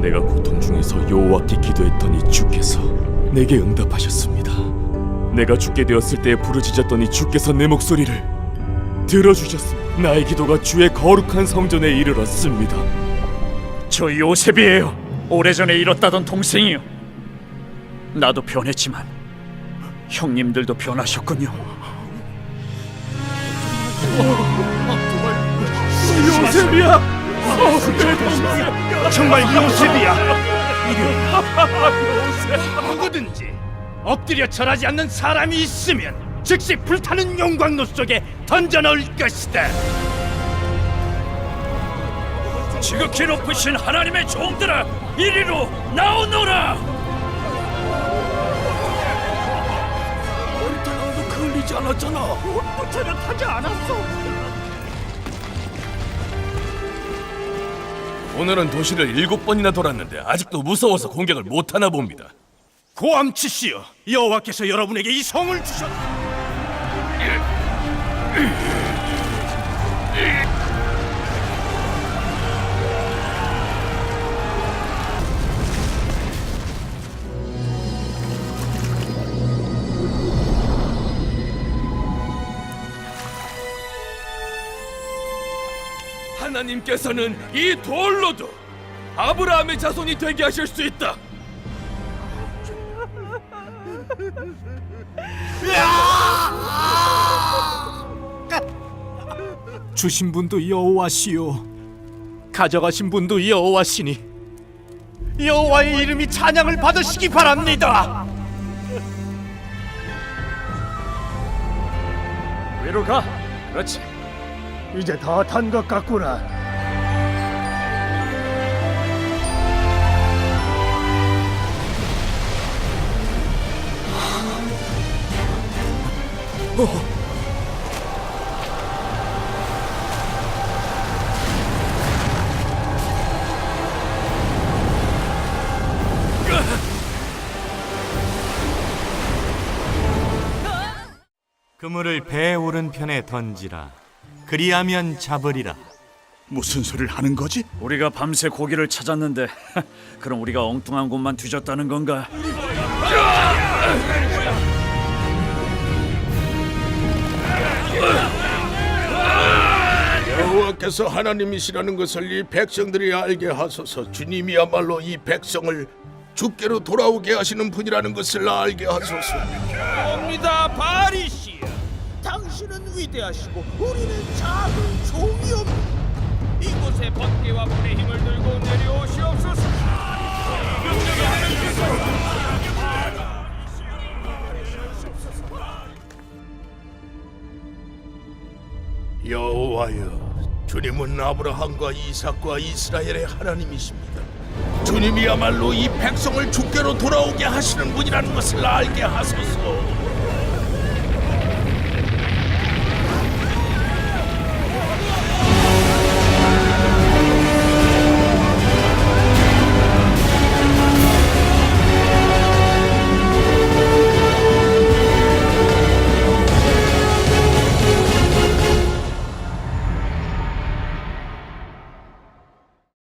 내가 고통 중에서 여호와께 기도했더니 주께서 내게 응답하셨습니다. 내가 죽게 되었을 때 부르짖었더니 주께서 내 목소리를 들어주셨습니다. 나의 기도가 주의 거룩한 성전에 이르렀습니다. 저 요셉이에요. 오래전에 잃었다던 동생이요. 나도 변했지만 형님들도 변하셨군요. 요셉이야! 정말 요셉이야. 누구든지 엎드려 절하지 않는 사람이 있으면 즉시 불타는 용광로 속에 던져 넣을 것이다. 지극히 높으신 하나님의 종들아 이리로 나오너라. 머리털랑도 걸리지 않았잖아. 저녁하지 않았어. 오늘은 도시를 일곱 번이나 돌았는데 아직도 무서워서 공격을 못하나 봅니다. 고암치시여, 여호와께서 여러분에게 이 성을 주셨. 하나님께서는 이 돌로도 아브라함의 자손이 되게 하실 수 있다. 주신 분도 여호와시요 가져가신 분도 여호와시니 여호와의 이름이 찬양을 받으시기 바랍니다. 위로 가. 그렇지. 이제 다 탄 것 같구나. 그물을 배 오른편에 던지라. 그리하면 잡으리라. 무슨 소리를 하는 거지? 우리가 밤새 고기를 찾았는데 그럼 우리가 엉뚱한 곳만 뒤졌다는 건가? 여호와께서 하나님이시라는 것을 이 백성들이 알게 하소서 주님이야말로 이 백성을 주께로 돌아오게 하시는 분이라는 것을 알게 하소서 옵니다, 바리시여. 당신은 위대하시고 우리는 작은 종이옵니다. 이곳에 번개와 불의 힘을 들고 내려오시옵소서. 여호와여 주님은 아브라함과 이삭과 이스라엘의 하나님이십니다. 주님이야말로 이 백성을 주께로 돌아오게 하시는 분이라는 것을 알게 하소서